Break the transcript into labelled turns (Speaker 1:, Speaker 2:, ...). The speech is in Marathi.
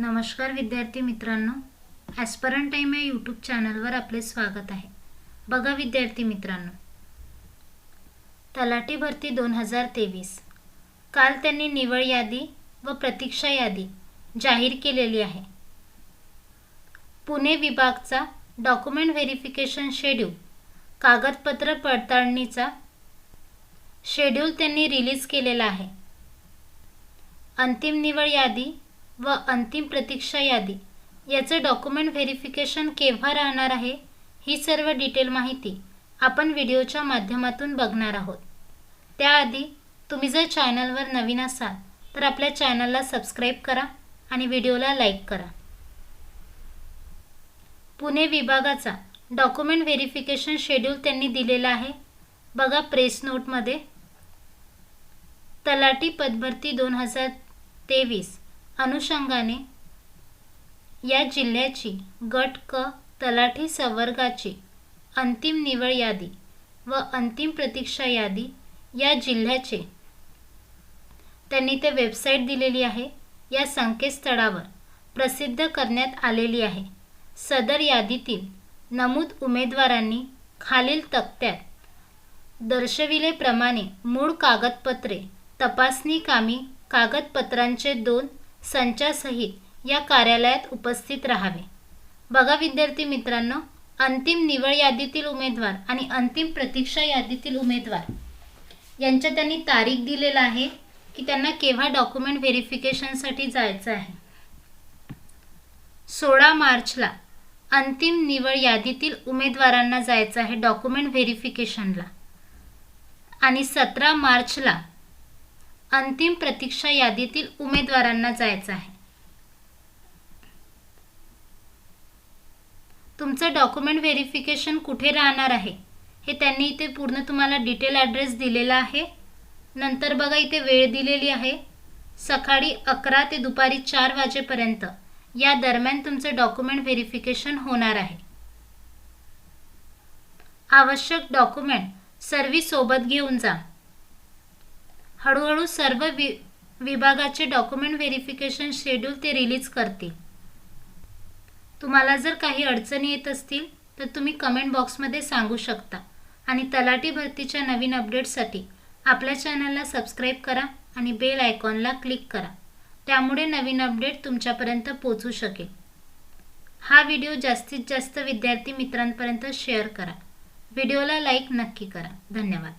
Speaker 1: नमस्कार विद्यार्थी मित्रांनो. ॲस्परंट टाईम या यूट्यूब चॅनलवर आपले स्वागत आहे. बघा विद्यार्थी मित्रांनो. तलाठी भरती दोन हजार तेवीस. काल त्यांनी निवड यादी व प्रतीक्षा यादी जाहीर केलेली आहे. पुणे विभागचा डॉक्युमेंट व्हेरिफिकेशन शेड्यूल कागदपत्र पडताळणीचा शेड्यूल त्यांनी रिलीज केलेला आहे. अंतिम निवड यादी व अंतिम प्रतीक्षा यादी. याचं डॉक्युमेंट व्हेरिफिकेशन केव्हा राहणार आहे ही सर्व डिटेल माहिती आपण व्हिडिओच्या माध्यमातून बघणार आहोत. त्याआधी तुम्ही जर चॅनलवर नवीन असाल तर आपल्या चॅनलला सबस्क्राईब करा आणि व्हिडिओला लाईक करा. पुणे विभागाचा डॉक्युमेंट व्हेरिफिकेशन शेड्यूल त्यांनी दिलेला आहे. बघा प्रेस नोटमध्ये तलाटी पदभरती दोन हजार तेवीस. अनुषंगाने या जिल्ह्याची गट क तलाठी संवर्गाची अंतिम निवड यादी व अंतिम प्रतीक्षा यादी या जिल्ह्याचे त्यांनी ते वेबसाईट दिलेली आहे. या संकेतस्थळावर प्रसिद्ध करण्यात आलेली आहे. सदर यादीतील नमूद उमेदवारांनी खालील तक्त्यात दर्शविलेप्रमाणे मूळ कागदपत्रे तपासणी कामी कागदपत्रांचे दोन संचासहित या कार्यालयात उपस्थित राहावे. बघा विद्यार्थी मित्रांनो अंतिम निवड यादीतील उमेदवार आणि अंतिम प्रतीक्षा यादीतील उमेदवार. यांच्या त्यांनी तारीख दिलेला आहे की त्यांना केव्हा डॉक्युमेंट व्हेरिफिकेशनसाठी जायचं आहे. सोळा मार्चला अंतिम निवड यादीतील उमेदवारांना जायचं आहे डॉक्युमेंट व्हेरिफिकेशनला. आणि सतरा मार्चला अंतिम प्रतीक्षा यादीतील उमेदवारांना जायचं आहे. तुमचं डॉक्युमेंट व्हेरिफिकेशन कुठे राहणार आहे? हे त्यांनी इथे पूर्ण तुम्हाला डिटेल ॲड्रेस दिलेला आहे. नंतर बघा इथे वेळ दिलेली आहे. सकाळी अकरा ते दुपारी चार वाजेपर्यंत या दरम्यान तुमचं डॉक्युमेंट व्हेरिफिकेशन होणार आहे. आवश्यक डॉक्युमेंट सर्व सोबत घेऊन जा. हळूहळू सर्व वि विभागाचे डॉक्युमेंट व्हेरिफिकेशन शेड्यूल ते रिलीज करतील. तुम्हाला जर काही अडचणी येत असतील तर तुम्ही कमेंट बॉक्समध्ये सांगू शकता. आणि तलाठी भरतीच्या नवीन अपडेट्ससाठी आपल्या चॅनलला सबस्क्राईब करा आणि बेल आयकॉनला क्लिक करा. त्यामुळे नवीन अपडेट तुमच्यापर्यंत पोचू शकेल. हा व्हिडिओ जास्तीत जास्त विद्यार्थी मित्रांपर्यंत शेअर करा. व्हिडिओला लाईक नक्की करा. धन्यवाद.